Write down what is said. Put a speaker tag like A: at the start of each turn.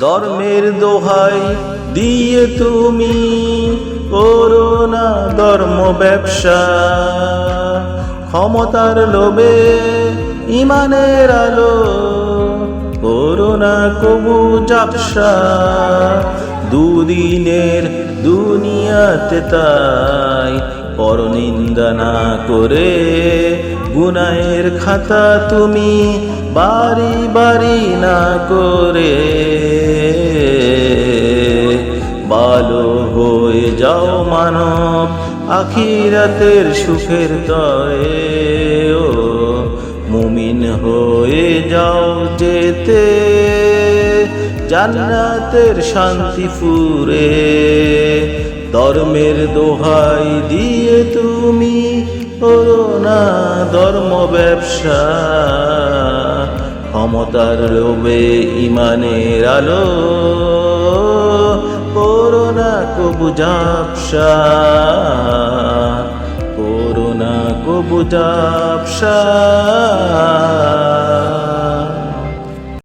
A: ধর্মের দোহাই দিয়ে তুমি করোনা ধর্ম ব্যবসা। ক্ষমতার লোভে ইমানের আলো করোনা কবু জাপসা। দুদিনের দুনিয়াতে তাই পরনিন্দা না করে গুনায়ের খাতা তুমি বাড়ি বাড়ি না করে। ভালো হয়ে যাও মানব, আখিরাতের সুখের তয়ে ও মুমিন হয়ে যাও যেতে, জান্নাতের শান্তি ফুরে। ধর্মের দোহাই দিয়ে তুমি করো না ধর্ম ব্যবসা। ক্ষমতার লোভে ইমানের আলো করোনা করুণা জাপসা করোনা কবু জাপসা